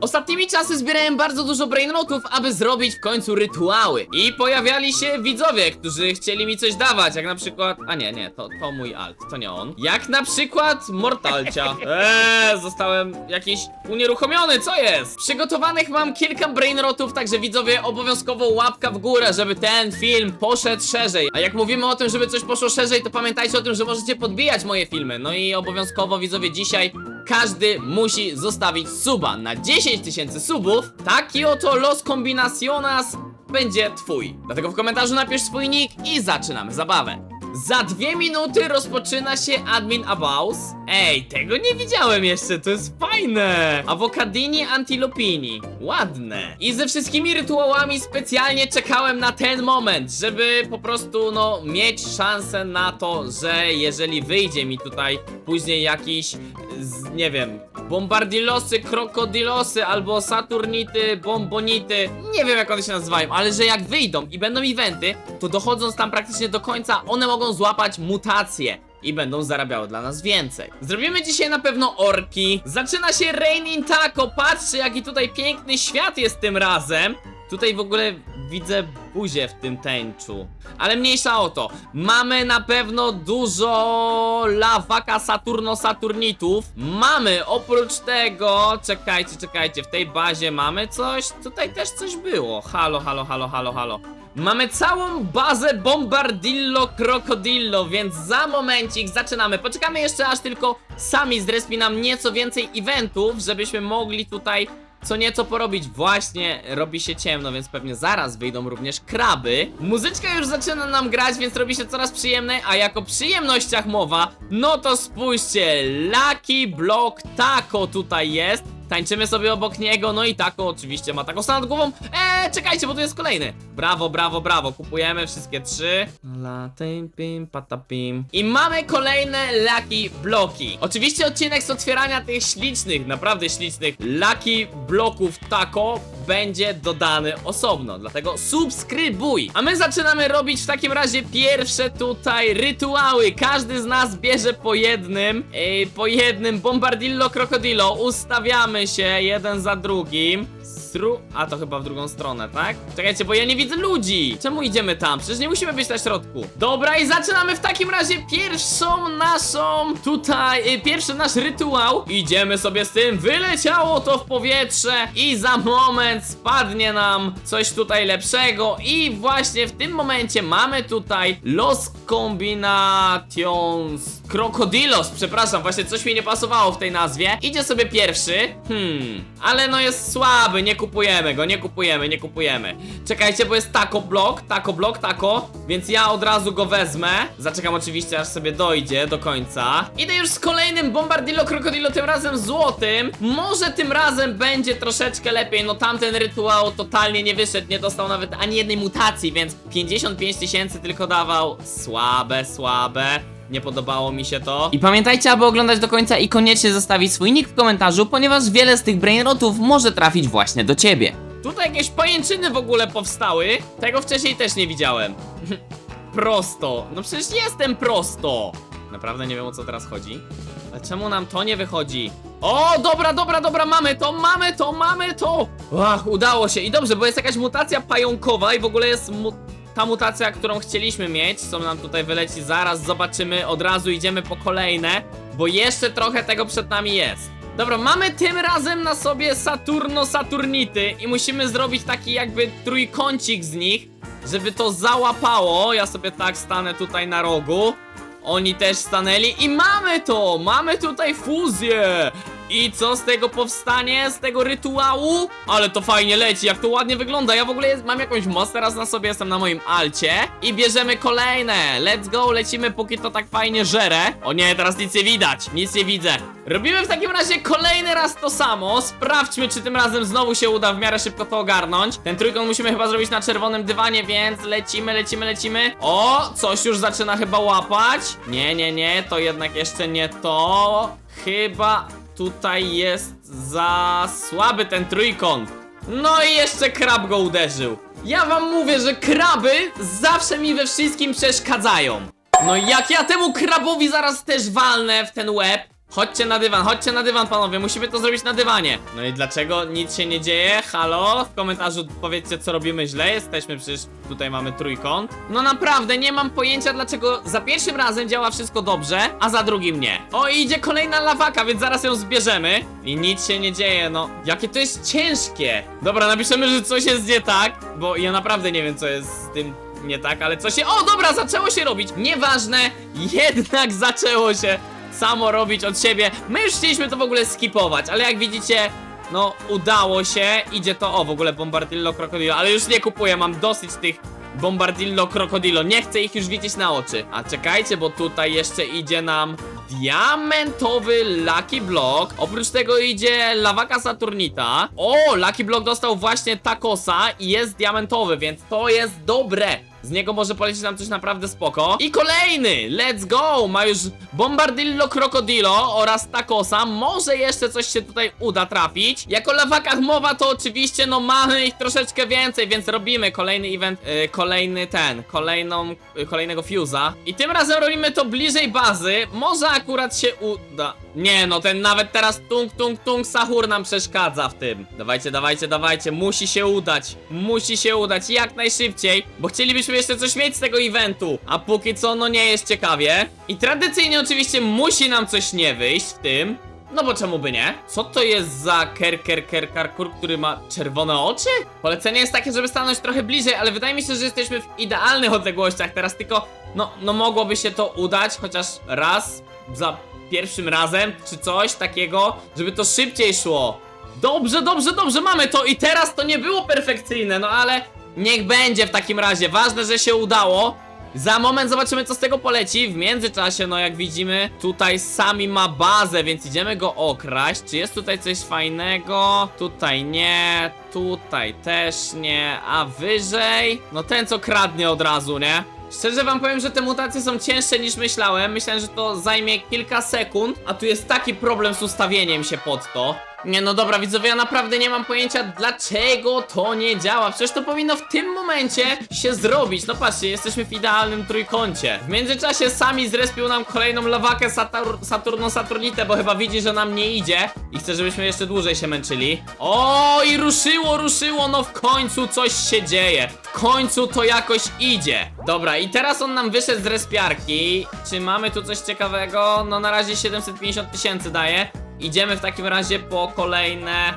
Ostatnimi czasy zbierałem bardzo dużo brainrotów, aby zrobić w końcu rytuały. I pojawiali się widzowie, którzy chcieli mi coś dawać, jak na przykład... A nie, nie, to, to mój alt, to nie on. Jak na przykład Mortalcia. Eee, zostałem jakiś unieruchomiony, co jest? Przygotowanych mam kilka brainrotów, także widzowie obowiązkowo łapka w górę, żeby ten film poszedł szerzej. A jak mówimy o tym, żeby coś poszło szerzej, to pamiętajcie o tym, że możecie podbijać moje filmy. No i obowiązkowo widzowie dzisiaj każdy musi zostawić suba na 10 tysięcy subów. Taki oto los combinaciones będzie twój. Dlatego w komentarzu napisz swój nick i zaczynamy zabawę. Za dwie minuty rozpoczyna się admin Abaus. Ej, tego nie widziałem jeszcze, to jest fajne. Awokadini Antilopini. Ładne. I ze wszystkimi rytuałami specjalnie czekałem na ten moment, żeby po prostu, no, mieć szansę na to, że jeżeli wyjdzie mi tutaj później jakiś, z, nie wiem, bombardilosy, krokodilosy albo saturnity, bombonity, nie wiem jak one się nazywają, ale że jak wyjdą i będą eventy, to dochodząc tam praktycznie do końca, one mogą złapać mutacje. I będą zarabiały dla nas więcej. Zrobimy dzisiaj na pewno orki. Zaczyna się Rain in Taco. Patrzcie, jaki tutaj piękny świat jest tym razem. Tutaj w ogóle widzę buzię w tym tęczu. Ale mniejsza o to. Mamy na pewno dużo lawaka Saturno-Saturnitów. Mamy oprócz tego. Czekajcie, czekajcie. W tej bazie mamy coś. Tutaj też coś było. Halo, halo, halo, halo, halo. Mamy całą bazę Bombardillo Crocodillo, więc za momencik zaczynamy. Poczekamy jeszcze aż tylko sami zrespi nam nieco więcej eventów, żebyśmy mogli tutaj co nieco porobić. Właśnie robi się ciemno, więc pewnie zaraz wyjdą również kraby. Muzyczka już zaczyna nam grać, więc robi się coraz przyjemniej, a jako przyjemnościach mowa, no to spójrzcie, Lucky Block Taco tutaj jest. Tańczymy sobie obok niego, no i tako oczywiście ma taką nad głową. Eee, czekajcie, bo tu jest kolejny. Brawo, brawo, brawo. Kupujemy wszystkie trzy. Latim, pim, patapim. I mamy kolejne Lucky Bloki. Oczywiście odcinek z otwierania tych ślicznych, naprawdę ślicznych Lucky Bloków tako będzie dodany osobno, dlatego subskrybuj. A my zaczynamy robić w takim razie pierwsze tutaj rytuały. Każdy z nas bierze po jednym, po jednym Bombardillo Crocodillo. Ustawiamy się jeden za drugim. Stru... A to chyba w drugą stronę, tak? Czekajcie, bo ja nie widzę ludzi! Czemu idziemy tam? Przecież nie musimy być na środku. Dobra, i zaczynamy w takim razie pierwszą naszą tutaj, y, pierwszy nasz rytuał. Idziemy sobie z tym, wyleciało to w powietrze i za moment spadnie nam coś tutaj lepszego i właśnie w tym momencie mamy tutaj Los Combinations Crocodilos, przepraszam, właśnie coś mi nie pasowało w tej nazwie. Idzie sobie pierwszy, hmm, ale no jest słaby, nie kupujemy go, nie kupujemy, nie kupujemy. Czekajcie, bo jest taco block, taco block, taco, więc ja od razu go wezmę. Zaczekam oczywiście, aż sobie dojdzie do końca. Idę już z kolejnym Bombardillo Crocodillo, tym razem złotym. Może tym razem będzie troszeczkę lepiej, no tamten rytuał totalnie nie wyszedł, nie dostał nawet ani jednej mutacji, więc 55 tysięcy tylko dawał. Słabe, słabe. Nie podobało mi się to. I pamiętajcie, aby oglądać do końca i koniecznie zostawić swój nick w komentarzu, ponieważ wiele z tych brainrotów może trafić właśnie do ciebie. Tutaj jakieś pajęczyny w ogóle powstały. Tego wcześniej też nie widziałem. prosto. No przecież jestem prosto. Naprawdę nie wiem o co teraz chodzi. Ale czemu nam to nie wychodzi? O, dobra, dobra, dobra, mamy to, mamy to, mamy to! Ach, udało się. I dobrze, bo jest jakaś mutacja pająkowa i w ogóle jest mu ta mutacja, którą chcieliśmy mieć, co nam tutaj wyleci zaraz, zobaczymy, od razu idziemy po kolejne, bo jeszcze trochę tego przed nami jest. Dobra, mamy tym razem na sobie Saturno Saturnity i musimy zrobić taki jakby trójkącik z nich, żeby to załapało. Ja sobie tak stanę tutaj na rogu. Oni też stanęli i mamy to! Mamy tutaj fuzję! I co z tego powstanie? Z tego rytuału? Ale to fajnie leci, jak to ładnie wygląda. Ja w ogóle jest, mam jakąś moc teraz na sobie, jestem na moim alcie. I bierzemy kolejne. Let's go, lecimy, póki to tak fajnie żere. O nie, teraz nic nie widać, nic nie widzę. Robimy w takim razie kolejny raz to samo. Sprawdźmy, czy tym razem znowu się uda w miarę szybko to ogarnąć. Ten trójkąt musimy chyba zrobić na czerwonym dywanie, więc lecimy, lecimy, lecimy. O, coś już zaczyna chyba łapać. Nie, nie, nie, to jednak jeszcze nie to. Chyba tutaj jest za słaby ten trójkąt. No i jeszcze krab go uderzył. Ja wam mówię, że kraby zawsze mi we wszystkim przeszkadzają. No jak ja temu krabowi zaraz też walnę w ten łeb, Chodźcie na dywan, chodźcie na dywan, panowie, musimy to zrobić na dywanie. No i dlaczego nic się nie dzieje? Halo? W komentarzu powiedzcie, co robimy źle. Jesteśmy przecież, tutaj mamy trójkąt. No naprawdę, nie mam pojęcia, dlaczego za pierwszym razem działa wszystko dobrze, a za drugim nie. O, i idzie kolejna lawaka, więc zaraz ją zbierzemy. I nic się nie dzieje, no. Jakie to jest ciężkie. Dobra, napiszemy, że coś jest nie tak, bo ja naprawdę nie wiem, co jest z tym nie tak, ale co się... O, dobra, zaczęło się robić. Nieważne, jednak zaczęło się samo robić od siebie. My już chcieliśmy to w ogóle skipować, ale jak widzicie, no udało się. Idzie to, o w ogóle Bombardillo Crocodilo, ale już nie kupuję, mam dosyć tych Bombardillo Crocodilo, nie chcę ich już widzieć na oczy. A czekajcie, bo tutaj jeszcze idzie nam diamentowy Lucky Block. Oprócz tego idzie Lawaka Saturnita. O, Lucky Block dostał właśnie takosa i jest diamentowy, więc to jest dobre. Z niego może polecieć nam coś naprawdę spoko. I kolejny! Let's go! Ma już Bombardillo Crocodilo oraz Takosa. Może jeszcze coś się tutaj uda trafić. Jako lawakach mowa, to oczywiście, no mamy ich troszeczkę więcej, więc robimy kolejny event, yy, kolejny ten, kolejną, yy, kolejnego fuse'a. I tym razem robimy to bliżej bazy. Może akurat się uda. Nie, no ten nawet teraz tung, tung, tung Sahur nam przeszkadza w tym. Dawajcie, dawajcie, dawajcie. Musi się udać. Musi się udać jak najszybciej, bo chcielibyśmy jeszcze coś mieć z tego eventu. A póki co, no nie jest ciekawie. I tradycyjnie oczywiście musi nam coś nie wyjść w tym. No bo czemu by nie? Co to jest za ker, ker, ker, karkur, który ma czerwone oczy? Polecenie jest takie, żeby stanąć trochę bliżej, ale wydaje mi się, że jesteśmy w idealnych odległościach teraz, tylko no, no mogłoby się to udać, chociaż raz za pierwszym razem, czy coś takiego, żeby to szybciej szło. Dobrze, dobrze, dobrze, mamy to i teraz to nie było perfekcyjne, no ale niech będzie w takim razie. Ważne, że się udało. Za moment zobaczymy co z tego poleci W międzyczasie, no jak widzimy Tutaj sami ma bazę, więc idziemy go okraść Czy jest tutaj coś fajnego? Tutaj nie Tutaj też nie A wyżej? No ten co kradnie od razu, nie? Szczerze wam powiem, że te mutacje są cięższe niż myślałem. Myślałem, że to zajmie kilka sekund A tu jest taki problem z ustawieniem się pod to nie no dobra widzowie, ja naprawdę nie mam pojęcia dlaczego to nie działa. Przecież to powinno w tym momencie się zrobić. No patrzcie, jesteśmy w idealnym trójkącie. W międzyczasie sami zrespił nam kolejną lawakę Satur Saturno Saturnite Bo chyba widzi, że nam nie idzie I chce, żebyśmy jeszcze dłużej się męczyli. O i ruszyło, ruszyło, no w końcu coś się dzieje. W końcu to jakoś idzie. Dobra i teraz on nam wyszedł z respiarki. Czy mamy tu coś ciekawego? No na razie 750 tysięcy daje Idziemy w takim razie po kolejne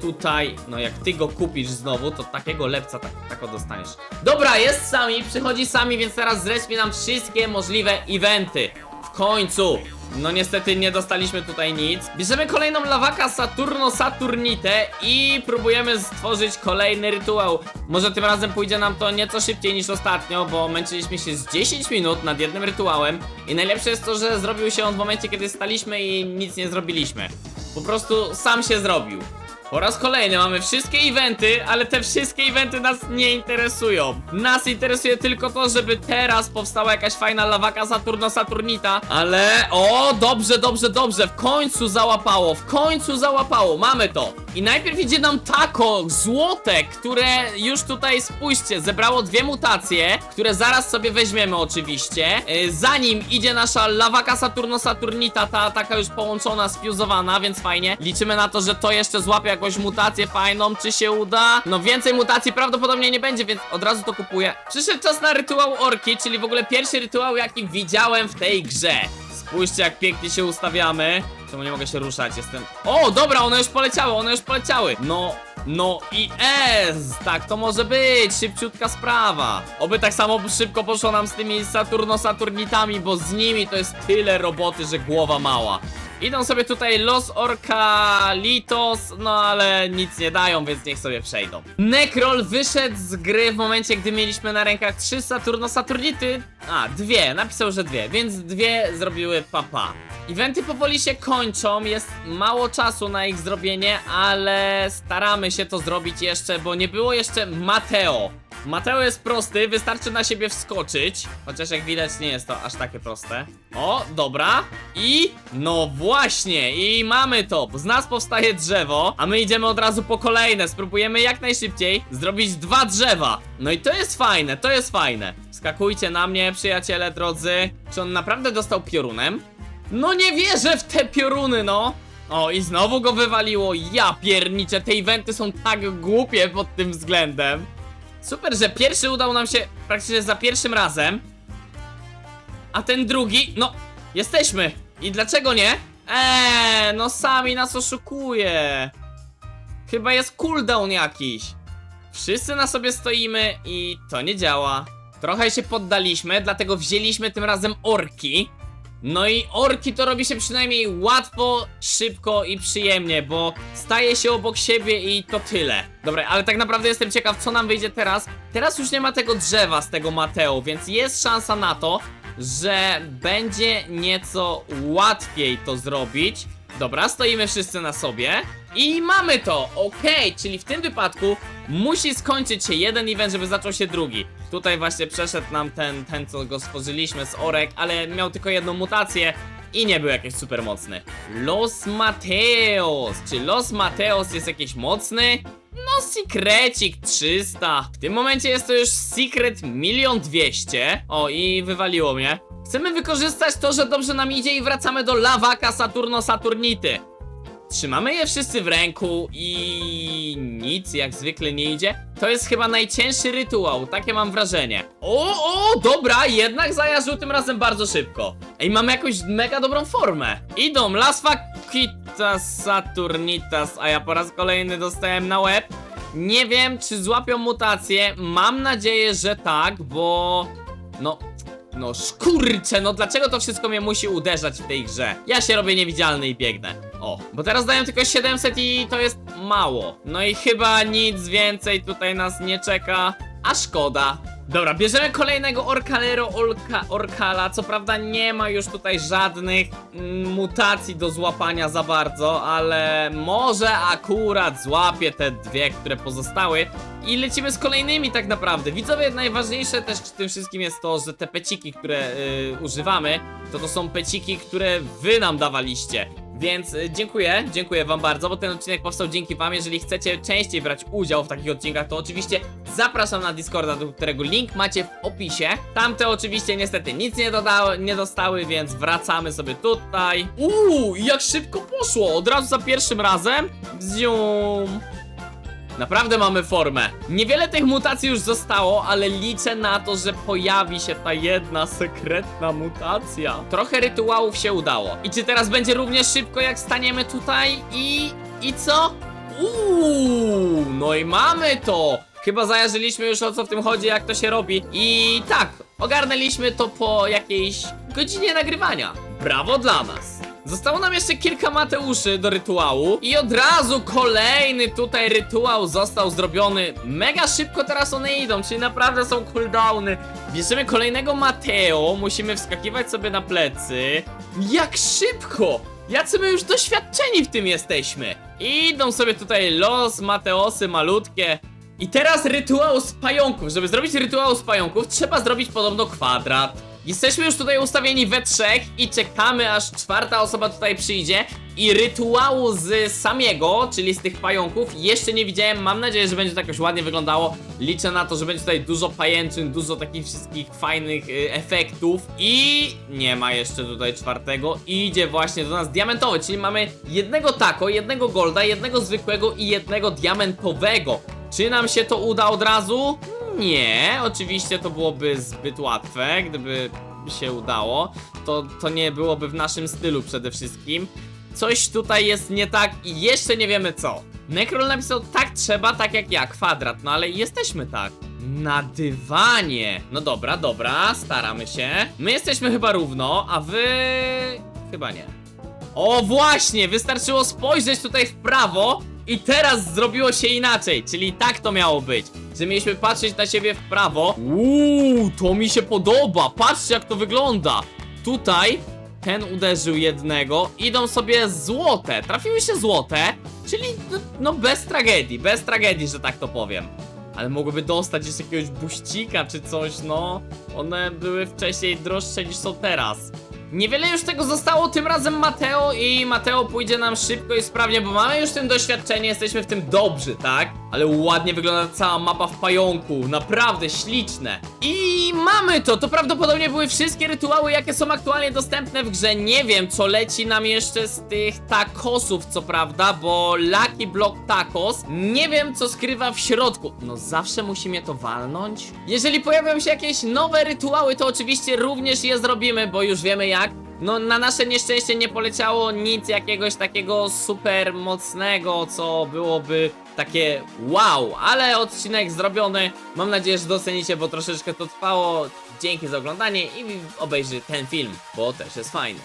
tutaj, no jak ty go kupisz znowu, to takiego lepca tak, tak dostaniesz. Dobra, jest sami, przychodzi sami, więc teraz zreśmi nam wszystkie możliwe eventy. W końcu! No niestety nie dostaliśmy tutaj nic. Bierzemy kolejną lawaka Saturno Saturnite i próbujemy stworzyć kolejny rytuał. Może tym razem pójdzie nam to nieco szybciej niż ostatnio, bo męczyliśmy się z 10 minut nad jednym rytuałem. I najlepsze jest to, że zrobił się on w momencie, kiedy staliśmy i nic nie zrobiliśmy. Po prostu sam się zrobił. Po raz kolejny mamy wszystkie eventy, ale te wszystkie eventy nas nie interesują. Nas interesuje tylko to, żeby teraz powstała jakaś fajna lawaka Saturno Saturnita. Ale o, dobrze, dobrze, dobrze. W końcu załapało, w końcu załapało. Mamy to. I najpierw idzie nam tako, złote, które już tutaj spójrzcie, zebrało dwie mutacje, które zaraz sobie weźmiemy oczywiście. Yy, Zanim idzie nasza lawaka Saturno Saturnita, ta taka już połączona, sfuzowana, więc fajnie. Liczymy na to, że to jeszcze złapie jakąś mutację fajną, czy się uda? No więcej mutacji prawdopodobnie nie będzie, więc od razu to kupuję. Przyszedł czas na rytuał orki, czyli w ogóle pierwszy rytuał, jaki widziałem w tej grze. Spójrzcie jak pięknie się ustawiamy. Czemu nie mogę się ruszać? Jestem... O, dobra, one już poleciały, one już poleciały. No, no i S. Tak to może być, szybciutka sprawa. Oby tak samo szybko poszło nam z tymi Saturno Saturnitami Bo z nimi to jest tyle roboty, że głowa mała Idą sobie tutaj Los Orcalitos, no ale nic nie dają, więc niech sobie przejdą. Necrol wyszedł z gry w momencie, gdy mieliśmy na rękach trzy Saturno Saturnity. A, dwie, napisał, że dwie, więc dwie zrobiły papa. Eventy powoli się kończą, jest mało czasu na ich zrobienie, ale staramy się to zrobić jeszcze, bo nie było jeszcze Mateo. Mateo jest prosty, wystarczy na siebie wskoczyć. Chociaż jak widać nie jest to aż takie proste. O, dobra. I no właśnie, i mamy to. Z nas powstaje drzewo, a my idziemy od razu po kolejne. Spróbujemy jak najszybciej zrobić dwa drzewa. No i to jest fajne, to jest fajne. Skakujcie na mnie, przyjaciele drodzy. Czy on naprawdę dostał piorunem? No nie wierzę w te pioruny, no! O, i znowu go wywaliło. Ja pierniczę, te eventy są tak głupie pod tym względem. Super, że pierwszy udał nam się praktycznie za pierwszym razem. A ten drugi, no, jesteśmy. I dlaczego nie? Eee, no sami nas oszukuje. Chyba jest cooldown jakiś. Wszyscy na sobie stoimy i to nie działa. Trochę się poddaliśmy, dlatego wzięliśmy tym razem orki. No i orki to robi się przynajmniej łatwo, szybko i przyjemnie, bo staje się obok siebie i to tyle. Dobra, ale tak naprawdę jestem ciekaw, co nam wyjdzie teraz. Teraz już nie ma tego drzewa z tego Mateo, więc jest szansa na to, że będzie nieco łatwiej to zrobić. Dobra, stoimy wszyscy na sobie i mamy to, okej, czyli w tym wypadku musi skończyć się jeden event, żeby zaczął się drugi. Tutaj właśnie przeszedł nam ten, ten co go stworzyliśmy z Orek, ale miał tylko jedną mutację i nie był jakiś super mocny. Los Mateos, czy Los Mateos jest jakiś mocny? No, Secrecik 300. W tym momencie jest to już Secret 1 200. O, i wywaliło mnie. Chcemy wykorzystać to, że dobrze nam idzie i wracamy do Lawaka Saturno Saturnity. Trzymamy je wszyscy w ręku i nic jak zwykle nie idzie. To jest chyba najcięższy rytuał, takie mam wrażenie. O, o, dobra, jednak zajarzył tym razem bardzo szybko. Ej, mamy jakąś mega dobrą formę. Idą Las Fakitas Saturnitas, a ja po raz kolejny dostałem na łeb. Nie wiem, czy złapią mutację. Mam nadzieję, że tak, bo... No, no szkurcze, no dlaczego to wszystko mnie musi uderzać w tej grze? Ja się robię niewidzialny i biegnę. O, bo teraz dają tylko 700 i to jest mało. No i chyba nic więcej tutaj nas nie czeka, a szkoda. Dobra, bierzemy kolejnego Orkalero Orka, Orkala. Co prawda nie ma już tutaj żadnych mm, mutacji do złapania za bardzo, ale może akurat złapię te dwie, które pozostały. I lecimy z kolejnymi tak naprawdę. Widzowie, najważniejsze też w tym wszystkim jest to, że te peciki, które y, używamy, to to są peciki, które wy nam dawaliście. Więc y, dziękuję, dziękuję wam bardzo, bo ten odcinek powstał dzięki wam. Jeżeli chcecie częściej brać udział w takich odcinkach, to oczywiście zapraszam na Discorda, do którego link macie w opisie. Tamte oczywiście niestety nic nie, dodały, nie dostały, więc wracamy sobie tutaj. Uuu, jak szybko poszło! Od razu za pierwszym razem. Zium. Naprawdę mamy formę. Niewiele tych mutacji już zostało, ale liczę na to, że pojawi się ta jedna sekretna mutacja. Trochę rytuałów się udało. I czy teraz będzie równie szybko, jak staniemy tutaj i... i co? Uuu, no i mamy to! Chyba zajarzyliśmy już o co w tym chodzi, jak to się robi. I tak, ogarnęliśmy to po jakiejś godzinie nagrywania. Brawo dla nas! Zostało nam jeszcze kilka Mateuszy do rytuału i od razu kolejny tutaj rytuał został zrobiony. Mega szybko teraz one idą, czyli naprawdę są cooldowny. Bierzemy kolejnego Mateo, musimy wskakiwać sobie na plecy. Jak szybko! Jacy my już doświadczeni w tym jesteśmy. Idą sobie tutaj los, Mateosy malutkie. I teraz rytuał z pająków. Żeby zrobić rytuał z pająków, trzeba zrobić podobno kwadrat. Jesteśmy już tutaj ustawieni we trzech i czekamy aż czwarta osoba tutaj przyjdzie. I rytuału z samiego, czyli z tych pająków jeszcze nie widziałem, mam nadzieję, że będzie to jakoś ładnie wyglądało. Liczę na to, że będzie tutaj dużo pajęczyn, dużo takich wszystkich fajnych y, efektów. I nie ma jeszcze tutaj czwartego. Idzie właśnie do nas diamentowy, czyli mamy jednego tako, jednego golda, jednego zwykłego i jednego diamentowego. Czy nam się to uda od razu? Nie, oczywiście to byłoby zbyt łatwe, gdyby się udało. To, to nie byłoby w naszym stylu przede wszystkim. Coś tutaj jest nie tak i jeszcze nie wiemy co. Necrol napisał tak trzeba, tak jak ja, kwadrat, no ale jesteśmy tak. Na dywanie. No dobra, dobra, staramy się. My jesteśmy chyba równo, a wy... chyba nie. O właśnie, wystarczyło spojrzeć tutaj w prawo i teraz zrobiło się inaczej, czyli tak to miało być. Że mieliśmy patrzeć na siebie w prawo. Uuu, to mi się podoba. Patrzcie jak to wygląda. Tutaj ten uderzył jednego. Idą sobie złote. Trafiły się złote, czyli no, no bez tragedii, bez tragedii, że tak to powiem. Ale mogłyby dostać jeszcze jakiegoś buścika czy coś, no. One były wcześniej droższe niż są teraz. Niewiele już tego zostało, tym razem Mateo i Mateo pójdzie nam szybko i sprawnie, bo mamy już tym doświadczenie, jesteśmy w tym dobrzy, tak? Ale ładnie wygląda cała mapa w pająku, naprawdę śliczne. I mamy to, to prawdopodobnie były wszystkie rytuały, jakie są aktualnie dostępne w grze. Nie wiem, co leci nam jeszcze z tych takosów, co prawda, bo Lucky Block Tacos, nie wiem, co skrywa w środku. No zawsze musi mnie to walnąć. Jeżeli pojawią się jakieś nowe rytuały, to oczywiście również je zrobimy, bo już wiemy jak. No na nasze nieszczęście nie poleciało nic jakiegoś takiego super mocnego, co byłoby takie wow, ale odcinek zrobiony. Mam nadzieję, że docenicie, bo troszeczkę to trwało. Dzięki za oglądanie i obejrzy ten film, bo też jest fajny.